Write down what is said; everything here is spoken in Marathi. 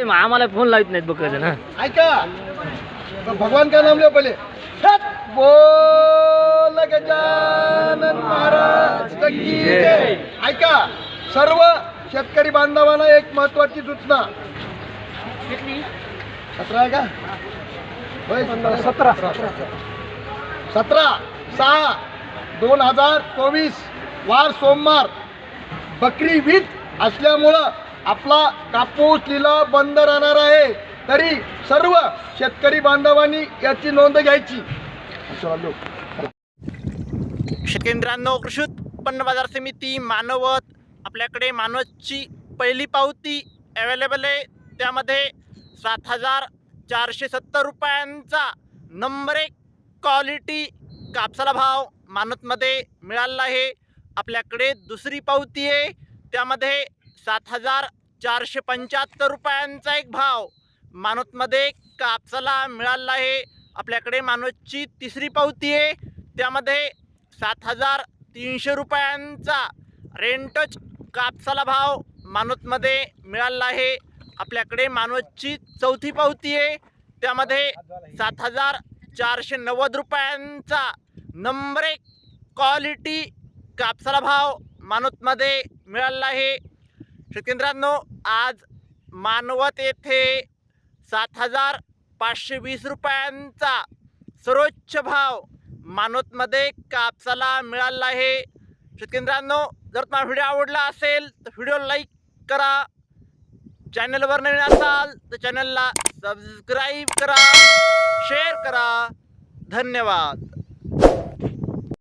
आम्हाला फोन लावत नाहीत बघ ना ऐका. तो भगवान का नाम लिया पहिले? छत बोल गजानन महाराज की जय. ऐका सर्व शेतकरी बांधवांना एक महत्वाची सूचना. सतरा आहे का? होय, सतरा. सतरा सहा दोन हजार चोवीस. वार सोमवार. बकरी वीज असल्यामुळं आपला कापूस लिलाव बंद राहणार आहे. तरी सर्व शेतकरी बांधवांनी याची नोंद घ्यायची. चालू कृषी उत्पन्न बाजार समिती मानवत आपल्याकडे मानवतची पहिली पावती अवेलेबल आहे. त्यामध्ये सात हजार चारशे सत्तर रुपयांचा नंबर एक क्वालिटी कापसाला भाव मानवतमध्ये मिळाला आहे. आपल्याकडे दुसरी पावती आहे. त्यामध्ये सात हजार चारशे पंच्याहत्तर रुपयांचा एक भाव. मानवतमध्ये कापसाला मिळाला आहे. आपल्याकडे मानवतची तिसरी पावती आहे. त्यामध्ये सात हजार तीनशे रुपयांचा रेंटच कापसाला भाव मानवतमध्ये मिळाला आहे. आपल्याकडे मानवतची चौथी पावती आहे. त्यामध्ये सात हजार चारशे नव्वद रुपयांचा नंबर एक क्वालिटी कापसाला भाव मानवतमध्ये मिळाला आहे. शेतकऱ्यांनो आज मानवत येथे सात हजार पाचशे वीस रुपयांचा सर्वोच्च भाव मानवतमध्ये कापसाला मिळाला आहे. शेतकऱ्यांनो जर तुम्हाला व्हिडिओ आवडला असेल तर व्हिडिओ लाईक करा. चॅनलवर नवीन असाल तर चॅनलला सबस्क्राईब करा शेअर करा. धन्यवाद.